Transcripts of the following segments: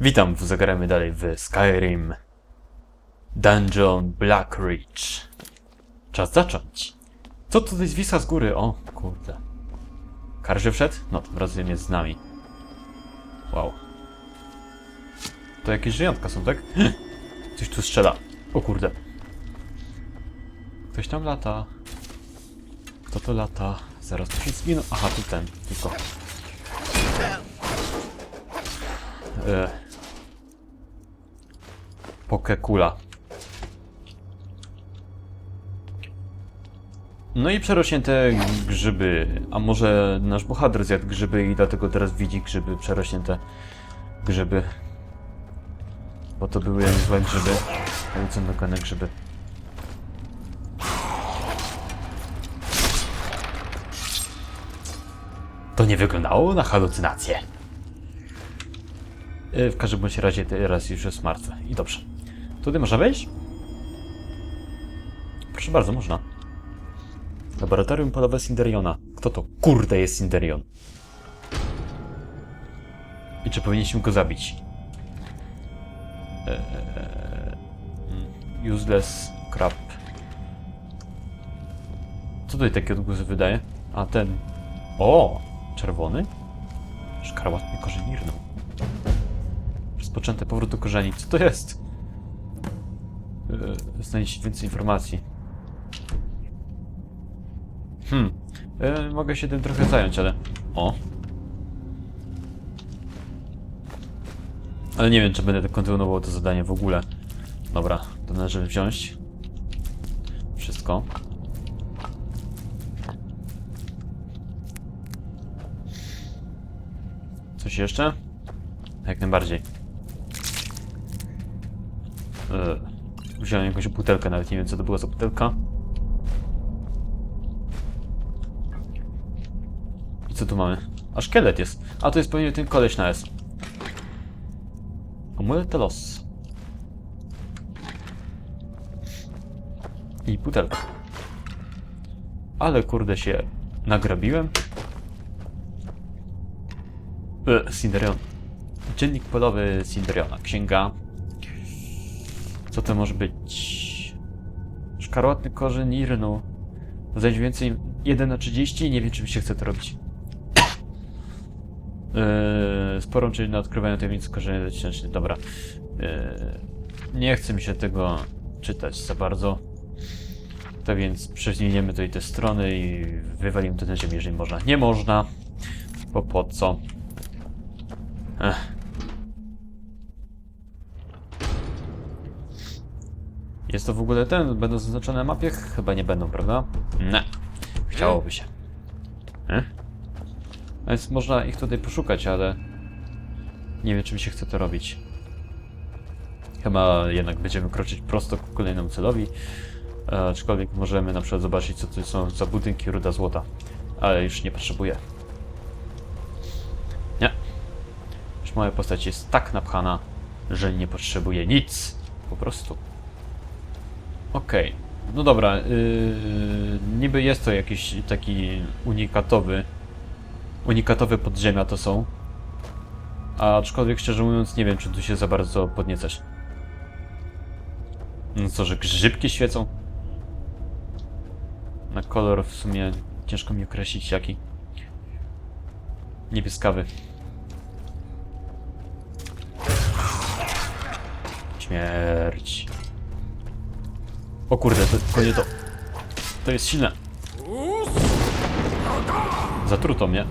Witam, zagramy dalej w Skyrim Dungeon Black Ridge. Czas zacząć. Co tutaj zwisa z góry? O, kurde. Karży wszedł? No, tym razem jest z nami. Wow. To jakieś żyjątka są, tak? Coś tu strzela. O kurde. Ktoś tam lata. Kto to lata? Zaraz się zginął. Aha, tu ten, tylko. E. Pokekula. No i przerośnięte grzyby. A może nasz bohater zjadł grzyby i dlatego teraz widzi grzyby, przerośnięte grzyby. Bo to były złe grzyby. Halucynogenne grzyby. To nie wyglądało na halucynację. E, W każdym bądź razie teraz już jest martwe. I dobrze. Tutaj można wejść? Proszę bardzo, można. Laboratorium polowe Sinderiona. Kto to kurde jest Sinderion? I czy powinniśmy go zabić? Eee, useless crap. Co tutaj takie odgłosy wydaje? A ten... O! Czerwony? Szkarłatny korzeń irną. Rozpoczęty powrót do korzeni. Co to jest? Yy, znaleźć więcej informacji. Hmm. Yy, mogę się tym trochę zająć, ale... O! Ale nie wiem, czy będę kontynuował to zadanie w ogóle. Dobra, to należy wziąć. Wszystko. Coś jeszcze? Jak najbardziej. Eee, wziąłem jakąś butelkę, nawet nie wiem co to była za butelka. I co tu mamy? A szkielet jest. A to jest pewnie ten koleś na S. Amulet los. I butelka. Ale kurde się nagrabiłem. E, Sinderion. Dziennik polowy Sinderiona. Księga. Co to może być? Szkarłatny korzeń Irnu. Zaś więcej 1 na 30 nie wiem czy mi się chce to robić. Yy, sporą czyli na odkrywanie tajemnic korzenia zacięcznych. Dobra. Yy, nie chce mi się tego czytać za bardzo. Tak więc przewiniemy tutaj te strony i wywalimy to na ziemię, jeżeli można. Nie można. Bo po co? Ech. Jest to w ogóle ten? Będą zaznaczone na mapie? Chyba nie będą, prawda? Nie. Chciałoby się. A więc można ich tutaj poszukać, ale nie wiem, czy mi się chce to robić. Chyba jednak będziemy kroczyć prosto ku kolejnemu celowi. E, aczkolwiek możemy na przykład zobaczyć, co to są za budynki ruda złota. Ale już nie potrzebuję. Nie. Już moja postać jest tak napchana, że nie potrzebuje nic. Po prostu. Okej. No dobra, yy, niby jest to jakiś taki unikatowy unikatowe podziemia to są. Aczkolwiek szczerze mówiąc nie wiem, czy tu się za bardzo podniecać. No co, że grzybki świecą? Na kolor w sumie ciężko mi określić jaki. Niebieskawy. Śmierć. O kurde, to, to nie to. To jest silne. Zatruto mnie.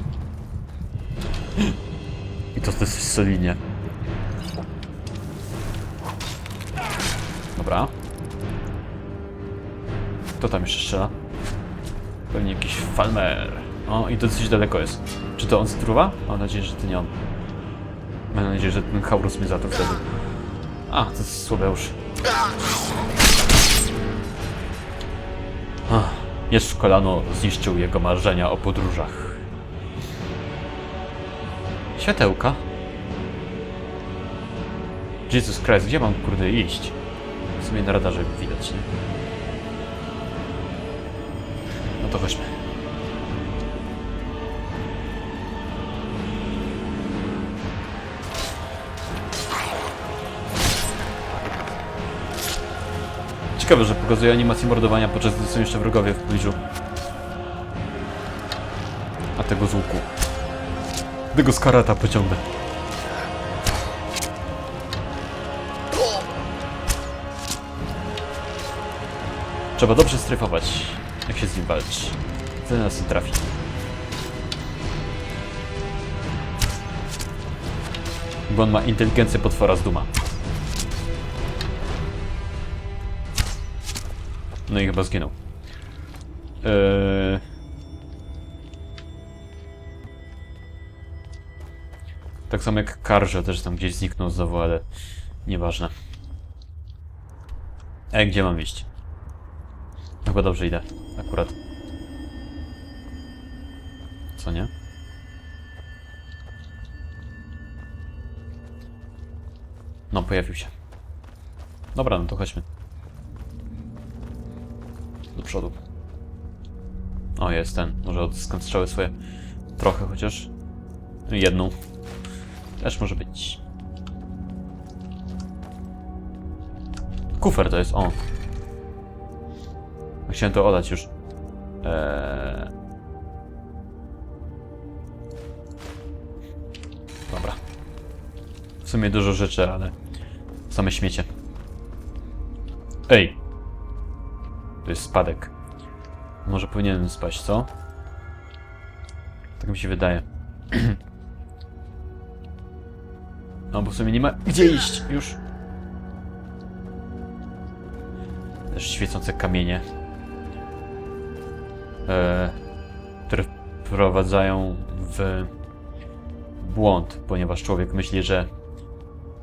I to jest solinie. Dobra. Kto tam jeszcze strzela? Pewnie jakiś falmer. O, i dosyć daleko jest. Czy to on zatruwa? Mam nadzieję, że to nie on. Mam nadzieję, że ten Haurus mnie zatruł wtedy. A, to jest słabeusz. Miecz w kolano zniszczył jego marzenia o podróżach. Światełka? Jesus Christ, gdzie mam kurde iść? W sumie na radarze widać, nie? No to chodźmy. Ciekawe, że pokazuje animację mordowania, podczas gdy są jeszcze wrogowie w pobliżu. A tego z łuku. Tego z karata pociągnę. Trzeba dobrze stryfować, jak się z nim walczy. Wtedy nas nie trafi. Bo on ma inteligencję potwora z duma. No i chyba zginął. Eee... Tak samo jak Karże też tam gdzieś zniknął znowu, ale nieważne. Ej, gdzie mam iść? Chyba dobrze idę, akurat. Co nie? No, pojawił się. Dobra, no to chodźmy. Przodu. O, jest ten. Może odzyskam strzały swoje. Trochę chociaż. Jedną. Też może być. Kufer to jest, o. Chciałem to oddać już. Eee... Dobra. W sumie dużo rzeczy, ale same śmiecie. Ej! To jest spadek. Może powinienem spaść, co? Tak mi się wydaje. No bo w sumie nie ma gdzie iść już. Też świecące kamienie. E, które wprowadzają w błąd, ponieważ człowiek myśli, że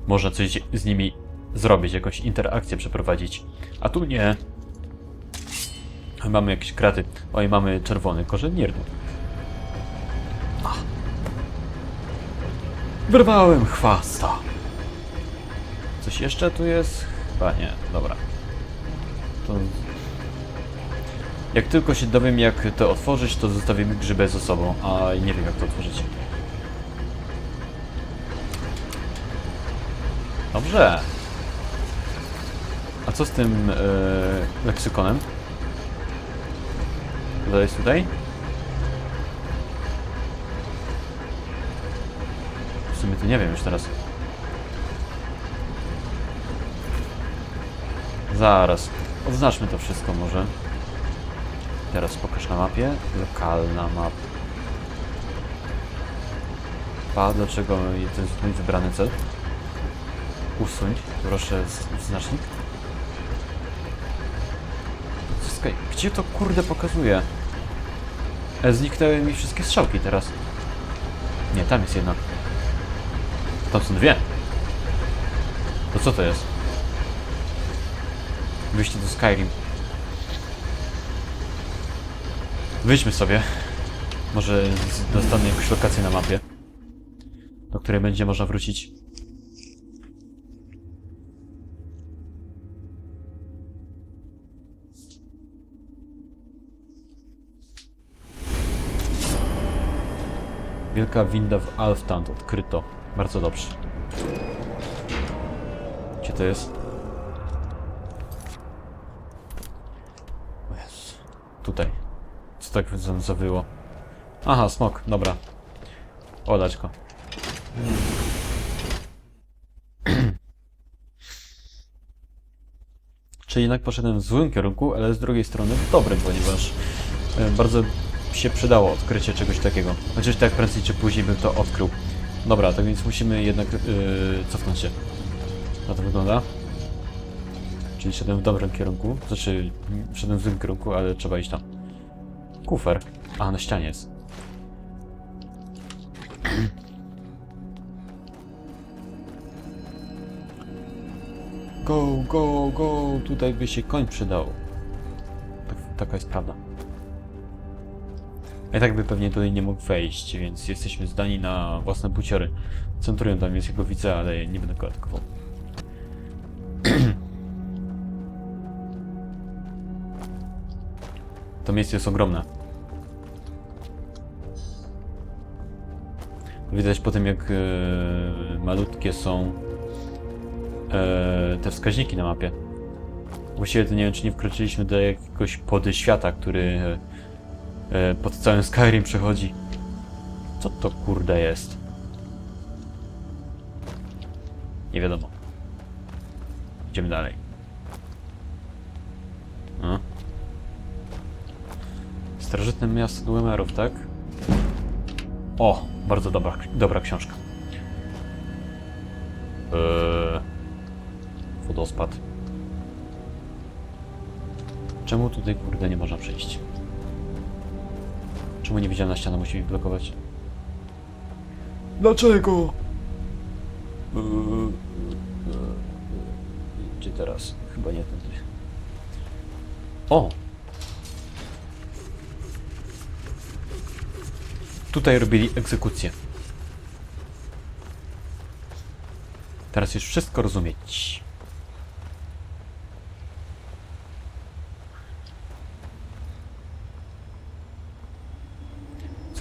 można coś z nimi zrobić, jakąś interakcję przeprowadzić. A tu nie. Mamy jakieś kraty. Oj, mamy czerwony korzeń nierdu. Ach. Wyrwałem chwasta. Coś jeszcze tu jest? Chyba nie. Dobra. To... Jak tylko się dowiem, jak to otworzyć, to zostawimy grzybę ze sobą, a nie wiem, jak to otworzyć. Dobrze. A co z tym yy, leksykonem? To jest tutaj? W sumie to nie wiem już teraz. Zaraz. Odznaczmy to wszystko może. Teraz pokaż na mapie. Lokalna mapa. A dlaczego to jest mój wybrany cel? Usuń, proszę, znacznik. Gdzie to kurde pokazuje? E, zniknęły mi wszystkie strzałki teraz. Nie, tam jest jedna. Tam są dwie. To co to jest? Wyjście do Skyrim. Wyjdźmy sobie. Może dostanę jakąś lokację na mapie, do której będzie można wrócić. Wielka winda w Alftant odkryto. Bardzo dobrze. Gdzie to jest? Jezu. Tutaj. Co tak za- zawyło? Aha, smok, dobra. Olać go. Czyli jednak poszedłem w złym kierunku, ale z drugiej strony w dobrym, ponieważ e, bardzo się przydało odkrycie czegoś takiego. Chociaż tak prędzej czy później bym to odkrył. Dobra, tak więc musimy jednak yy, cofnąć się. Na to wygląda. Czyli szedłem w dobrym kierunku. Znaczy, szedłem w złym kierunku, ale trzeba iść tam. Kufer. A, na ścianie jest. Go, go, go! Tutaj by się koń przydał. Tak, taka jest prawda. Ja tak by pewnie tutaj nie mógł wejść, więc jesteśmy zdani na własne buciory. Centurion tam jest jego widzę, ale nie będę go atakował. To miejsce jest ogromne. Widać po tym, jak e, malutkie są e, te wskaźniki na mapie. Właściwie to nie wiem, czy nie wkroczyliśmy do jakiegoś podyświata, który e, pod całym Skyrim przechodzi. Co to kurde jest? Nie wiadomo. Idziemy dalej. No. Starożytne miasto Dwemerów, tak? O, bardzo dobra, dobra książka. Eee, wodospad. Czemu tutaj kurde nie można przejść? Czemu niewidzialna ściana musi mi blokować? Dlaczego? Eee, eee, Gdzie teraz? Chyba nie tędy. O! Tutaj robili egzekucję. Teraz już wszystko rozumieć.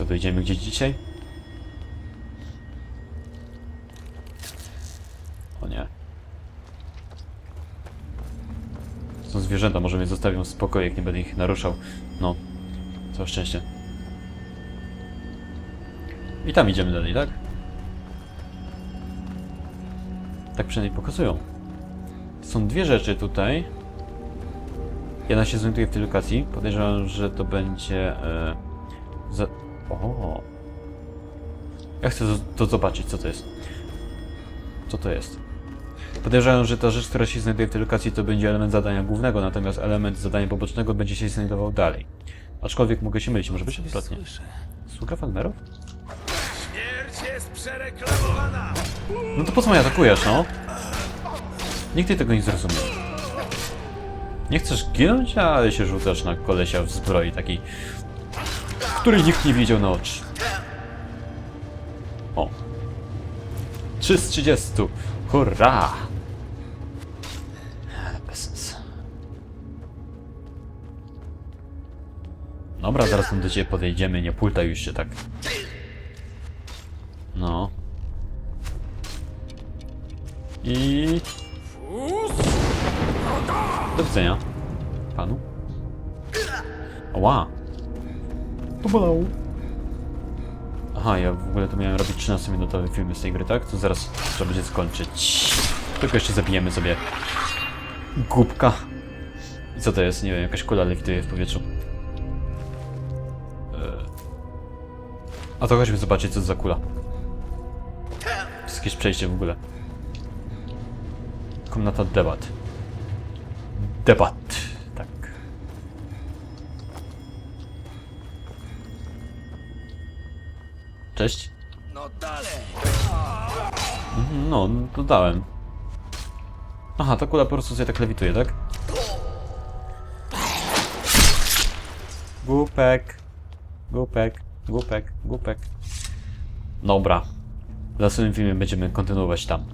Co, dojdziemy gdzieś dzisiaj? O nie. Są zwierzęta, może mnie zostawią w spokoju, jak nie będę ich naruszał. No, całe szczęście. I tam idziemy dalej, tak? Tak przynajmniej pokazują. Są dwie rzeczy tutaj. Jedna się znajduje w tej lokacji. Podejrzewam, że to będzie... E, za... O. Ja chcę to, to zobaczyć, co to jest. Co to jest? Podejrzewam, że ta rzecz, która się znajduje w tej lokacji, to będzie element zadania głównego, natomiast element zadania pobocznego będzie się znajdował dalej. Aczkolwiek mogę się mylić, może być odwrotnie. Sługa Falmerów? Śmierć jest przereklamowana! No to po co mnie atakujesz, no? Nikt ty tego nie zrozumie. Nie chcesz ginąć, ale się rzucasz na kolesia w zbroi takiej, której nikt nie widział na oczy. O. 3 z 30. Hurra! Bez sensu. Dobra, zaraz tam do ciebie podejdziemy, nie pultaj już się tak. No. I... Do widzenia. Panu. Ła. To. Aha, ja w ogóle to miałem robić 13-minutowy film z tej gry, tak? To zaraz trzeba będzie skończyć. Tylko jeszcze zabijemy sobie głupka. I co to jest? Nie wiem, jakaś kula lewituje w powietrzu. Eee. A to chodźmy zobaczyć, co to za kula. Jest jakieś przejście w ogóle. Komnata debat. Debat, Cześć. No dalej! No, dodałem. Aha, ta kula po prostu sobie tak lewituje, tak? Głupek. Głupek. Głupek. Głupek. Dobra. W następnym filmie będziemy kontynuować tam.